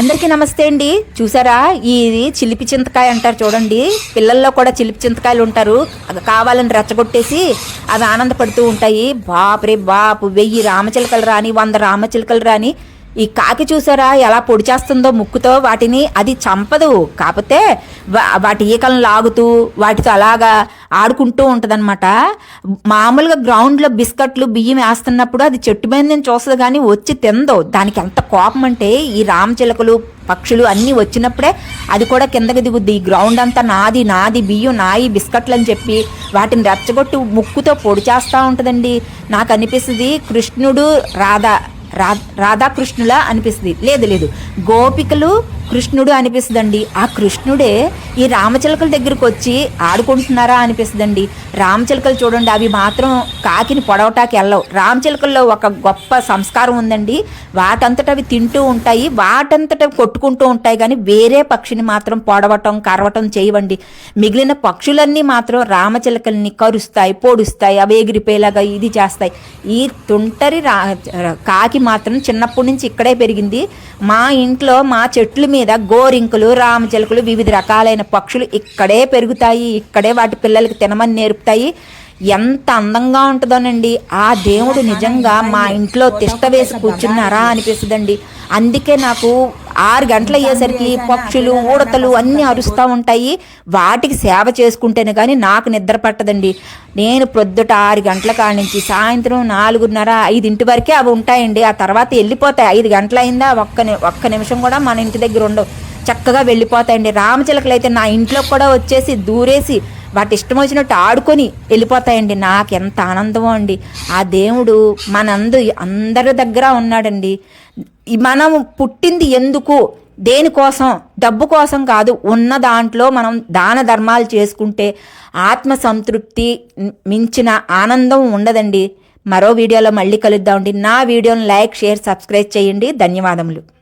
అందరికీ నమస్తే అండి. చూసారా? ఇది చిలిపి చింతకాయ అంటారు చూడండి. పిల్లల్లో కూడా చిలిపి చింతకాయలు ఉంటారు. అవి కావాలని రెచ్చగొట్టేసి అవి ఆనందపడుతూ ఉంటాయి. బాపురే బాపు వెయ్యి రామచిలకలు రాని వంద రామచిలకలు రాని. ఈ కాకి చూసారా? ఎలా పొడి చేస్తుందో ముక్కుతో వాటిని అది చంపదు. కాకపోతే వా- వాటి ఈకలను లాగుతూ వాటితో అలాగా ఆడుకుంటూ ఉంటుందన్నమాట. మామూలుగా గ్రౌండ్లో బిస్కెట్లు బియ్యం వేస్తున్నప్పుడు అది చెట్టు మీద నేను చూస్తుంది కానీ వచ్చి తిందో. దానికి ఎంత కోపం అంటే ఈ రామచిలకలు పక్షులు అన్నీ వచ్చినప్పుడే అది కూడా కిందకి దిగుద్ది. ఈ గ్రౌండ్ అంతా నాది నాది బియ్యం నాయి బిస్కెట్లు అని చెప్పి వాటిని రెచ్చగొట్టి ముక్కుతో పొడి చేస్తూ ఉంటుందండి. నాకు అనిపిస్తుంది కృష్ణుడు రాధా రా రాధాకృష్ణుల అనిపిస్తుంది. లేదు లేదు. గోపికలు కృష్ణుడు అనిపిస్తుందండి. ఆ కృష్ణుడే ఈ రామచిలకల దగ్గరకు వచ్చి ఆడుకుంటున్నారా అనిపిస్తుందండి. రామచిలకలు చూడండి అవి మాత్రం కాకిని పొడవటానికి వెళ్ళవు రామచిలకల్లో ఒక గొప్ప సంస్కారం ఉందండి. వాటంతట అవి తింటూ ఉంటాయి వాటంతట కొట్టుకుంటూ ఉంటాయి కానీ వేరే పక్షిని మాత్రం పొడవటం కరవటం చేయవండి. మిగిలిన పక్షులన్నీ మాత్రం రామచిలకల్ని కరుస్తాయి పొడుస్తాయి అవి ఎగిరిపోయేలాగా ఇది చేస్తాయి. ఈ తుంటరి రా కాకి మాత్రం చిన్నప్పటి నుంచి ఇక్కడే పెరిగింది. మా ఇంట్లో మా చెట్లు మీద గోరింకులు రామచిలకలు వివిధ రకాలైన పక్షులు ఇక్కడే పెరుగుతాయి. ఇక్కడే వాటి పిల్లలకి తినమని నేర్పుతాయి. ఎంత అందంగా ఉంటుందోనండి. ఆ దేవుడు నిజంగా మా ఇంట్లో తిష్ట వేసి కూర్చున్నారా అనిపిస్తుందండి. అందుకే నాకు ఆరు గంటలు అయ్యేసరికి పక్షులు ఊడతలు అన్నీ అరుస్తూ ఉంటాయి. వాటికి సేవ చేసుకుంటేనే కానీ నాకు నిద్ర పట్టదండి. నేను ప్రొద్దుట ఆరు గంటల కాడ నుంచి సాయంత్రం నాలుగున్నర ఐదింటి వరకే అవి ఉంటాయండి. ఆ తర్వాత వెళ్ళిపోతాయి. ఐదు గంటలు అయిందా ఒక్క ఒక్క నిమిషం కూడా మన ఇంటి దగ్గర ఉండవు. చక్కగా వెళ్ళిపోతాయండి. రామచిలకలు అయితే నా ఇంట్లో కూడా వచ్చేసి దూరేసి వాటి ఇష్టం వచ్చినట్టు ఆడుకొని వెళ్ళిపోతాయండి. నాకు ఎంత ఆనందమో అండి. ఆ దేవుడు మనందు అందరి దగ్గర ఉన్నాడండి. మనం పుట్టింది ఎందుకు? దేనికోసం? డబ్బు కోసం కాదు. ఉన్న దాంట్లో మనం దాన ధర్మాలు చేసుకుంటే ఆత్మ సంతృప్తి మించిన ఆనందం ఉండదండి. మరో వీడియోలో మళ్ళీ కలుద్దామండి. నా వీడియోని లైక్ షేర్ సబ్స్క్రైబ్ చేయండి. ధన్యవాదములు.